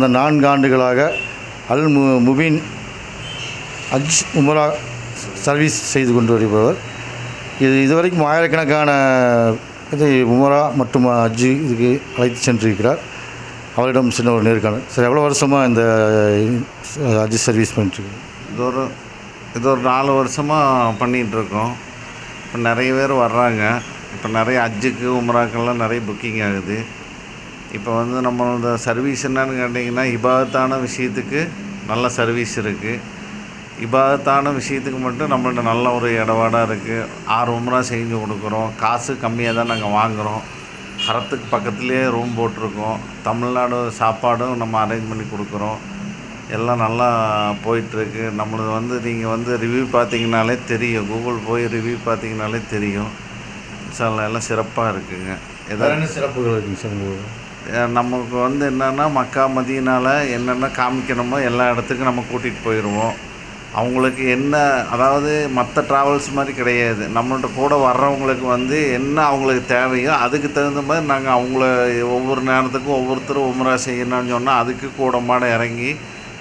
அந்த நான்கு ஆண்டுகளாக அல் மு முபின் அஜ் உமரா சர்வீஸ் செய்து கொண்டு வருபவர். இது இதுவரைக்கும் ஆயிரக்கணக்கான இது உமரா மற்றும் அஜ்ஜு இதுக்கு அழைத்து சென்றிருக்கிறார். அவரிடம் சின்ன ஒரு நேர்காணல். சார் எவ்வளோ வருஷமாக இந்த அஜ் சர்வீஸ் பண்ணிட்டுருக்கு இது ஒரு இது ஒரு நாலு வருஷமாக பண்ணிகிட்ருக்கோம் இப்போ நிறைய பேர் வர்றாங்க. இப்போ நிறைய அஜ்ஜுக்கு உமராக்கெல்லாம் நிறைய புக்கிங் ஆகுது. இப்போ வந்து நம்மளோட சர்வீஸ் என்னன்னு கேட்டிங்கன்னா இபாதத்தான விஷயத்துக்கு நல்ல சர்வீஸ் இருக்குது இபாதத்தான விஷயத்துக்கு மட்டும் நம்மள்ட்ட நல்ல ஒரு இடவாடாக இருக்குது ஆறு உமரா செஞ்சு கொடுக்குறோம். காசு கம்மியாக தான் நாங்கள் வாங்குகிறோம் ஹரத்துக்கு பக்கத்துலேயே ரூம் போட்டிருக்கோம். தமிழ்நாடு சாப்பாடும் நம்ம அரேஞ்ச் பண்ணி கொடுக்குறோம். எல்லாம் நல்லா போயிட்டுருக்கு. நம்மளது வந்து நீங்கள் வந்து ரிவ்யூ பார்த்தீங்கனாலே தெரியும். கூகுள் போய் ரிவ்யூ பார்த்தீங்கனாலே தெரியும். சார் எல்லாம் சிறப்பாக இருக்குங்க. எதாவது சிறப்புகள் இருக்குங்க சார் உங்களுக்கு நமக்கு வந்து என்னென்னா மக்கா மதியனால் என்னென்ன காமிக்கணுமோ எல்லா இடத்துக்கும் நம்ம கூட்டிகிட்டு போயிடுவோம் அவங்களுக்கு என்ன அதாவது மற்ற ட்ராவல்ஸ் மாதிரி கிடையாது. நம்மள்கிட்ட கூட வர்றவங்களுக்கு வந்து என்ன அவங்களுக்கு தேவையோ அதுக்கு தகுந்த மாதிரி நாங்கள் அவங்கள ஒவ்வொரு நேரத்துக்கும் ஒவ்வொருத்தரும் உமரா செய்யணும்னு சொன்னால் அதுக்கு கூட மாட இறங்கி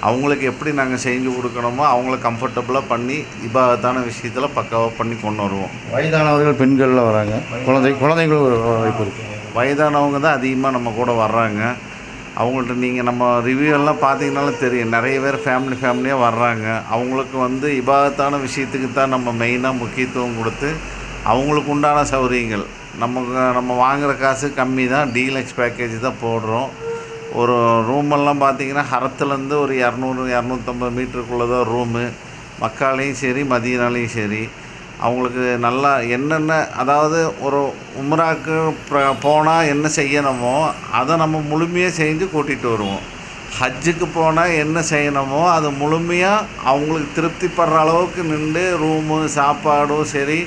அவங்களுக்கு எப்படி நாங்கள் செஞ்சு கொடுக்கணுமோ அவங்கள கம்ஃபர்டபுளாக பண்ணி இபாதத்தான விஷயத்தில் பக்காவாக பண்ணி கொண்டு வருவோம். வயதானவர்கள் பெண்களில் வராங்க. குழந்தை குழந்தைங்களும் ஒரு வாய்ப்பு இருக்குது வயதானவங்க தான் அதிகமாக நம்ம கூட வர்றாங்க. அவங்கள்ட்ட நீங்கள் நம்ம ரிவ்யூ எல்லாம் பார்த்தீங்கனாலும் தெரியும். நிறைய பேர் ஃபேமிலி ஃபேமிலியாக வர்றாங்க. அவங்களுக்கு வந்து இபாகத்தான விஷயத்துக்கு தான் நம்ம மெயினாக முக்கியத்துவம் கொடுத்து அவங்களுக்கு உண்டான சௌகரியங்கள். நமக்கு நம்ம வாங்குகிற காசு கம்மி தான். டீலக்ஸ் பேக்கேஜ் தான் போடுறோம். ஒரு ரூமெல்லாம் பார்த்தீங்கன்னா ஹரத்துலேருந்து ஒரு இரநூறு இரநூத்தம்பது மீட்டருக்குள்ளே தான் ரூமு மக்காலையும் சரி மதியனாலையும் சரி. அவங்களுக்கு நல்லா என்னென்ன அதாவது ஒரு உம்ராக்கு போனால் என்ன செய்யணுமோ அதை நம்ம முழுமையாக செஞ்சு கூட்டிகிட்டு வருவோம். ஹஜ்ஜுக்கு போனால் என்ன செய்யணுமோ அது முழுமையாக அவங்களுக்கு திருப்திப்படுற அளவுக்கு நின்று ரூமு சாப்பாடும் சரி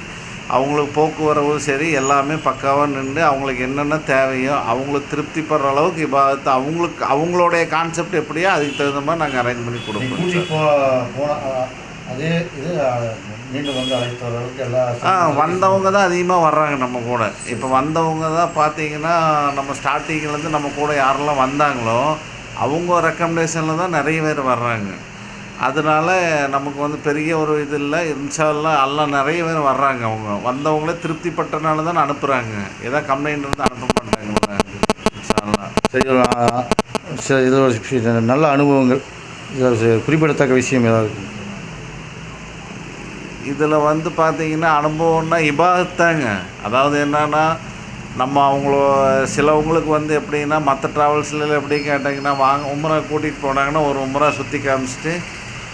அவங்களுக்கு போக்குவரவும் சரி எல்லாமே பக்காவாக நின்று அவங்களுக்கு என்னென்ன தேவையோ அவங்களுக்கு திருப்திப்படுற அளவுக்கு இபாதத்தை அவங்களுக்கு அவங்களுடைய கான்செப்ட் எப்படியோ அதுக்கு தகுந்த மாதிரி நாங்கள் அரேஞ்ச் பண்ணி கொடுப்போம். போ அதே இது மீண்டும் வந்து அழைத்து வர அளவுக்கு எல்லா ஆ வந்தவங்க தான் அதிகமாக வர்றாங்க நம்ம கூட. இப்போ வந்தவங்க தான் பார்த்தீங்கன்னா நம்ம ஸ்டார்டிங்லேருந்து நம்ம கூட யாரெல்லாம் வந்தாங்களோ அவங்க ரெக்கமெண்டேஷனில் தான் நிறைய பேர் வர்றாங்க. அதனால நமக்கு வந்து பெரிய ஒரு இது இல்லை. இன்ஷால்லாம் எல்லாம் நிறைய பேர் வர்றாங்க அவங்க. வந்தவங்களே திருப்திப்பட்டனால தான் அனுப்புகிறாங்க ஏதாவது கம்ப்ளைண்ட் இருந்து அனுப்ப இன்ஷால்லா சரி இது ஒரு நல்ல அனுபவங்கள். குறிப்பிடத்தக்க விஷயம். ஏதாவது இருக்கு இதில் வந்து பார்த்தீங்கன்னா அனுபவம்னா இபாகத்தாங்க அதாவது என்னன்னா நம்ம அவங்கள சிலவங்களுக்கு வந்து எப்படின்னா மற்ற ட்ராவல்ஸில் எப்படி கேட்டிங்கன்னா வாங்க உமரா கூட்டிகிட்டு போனாங்கன்னா ஒரு உமரா சுற்றி காமிச்சிட்டு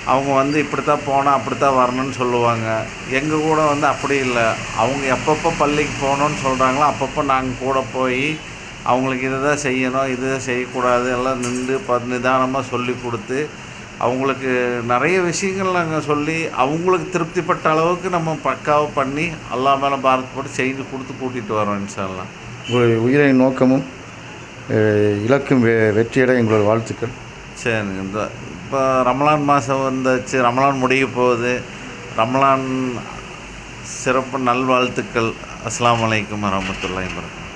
அவங்க வந்து இப்படி தான் போனால் அப்படி தான் வரணும்னு சொல்லுவாங்க. எங்கள் கூட வந்து அப்படி இல்லை. அவங்க எப்பப்போ பள்ளிக்கு போகணுன்னு சொல்கிறாங்களோ அப்பப்போ நாங்கள் கூட போய் அவங்களுக்கு இதை தான் செய்யணும் இதை செய்யக்கூடாது எல்லாம் நின்று ப நிதானமாக சொல்லி கொடுத்து அவங்களுக்கு நிறைய விஷயங்கள் நாங்கள் சொல்லி அவங்களுக்கு திருப்திப்பட்ட அளவுக்கு நம்ம பக்காவாக பண்ணி அல்லா மேலே பாரத் போட்டு செய்து கொடுத்து கூட்டிகிட்டு வரோம் இன்ஷால்லாம் உங்களுடைய உயிரின் நோக்கமும் இலக்கும் வெ வெற்றியடைய எங்களோட வாழ்த்துக்கள். சரிங்க இந்த இப்போ ரமலான் மாதம் வந்துச்சு ரமலான் முடிய போகுது. ரமலான் சிறப்பு நல்வாழ்த்துக்கள். அஸ்ஸலாமு அலைக்கும் வரமத்துல்லாஹி வரகாத்துஹு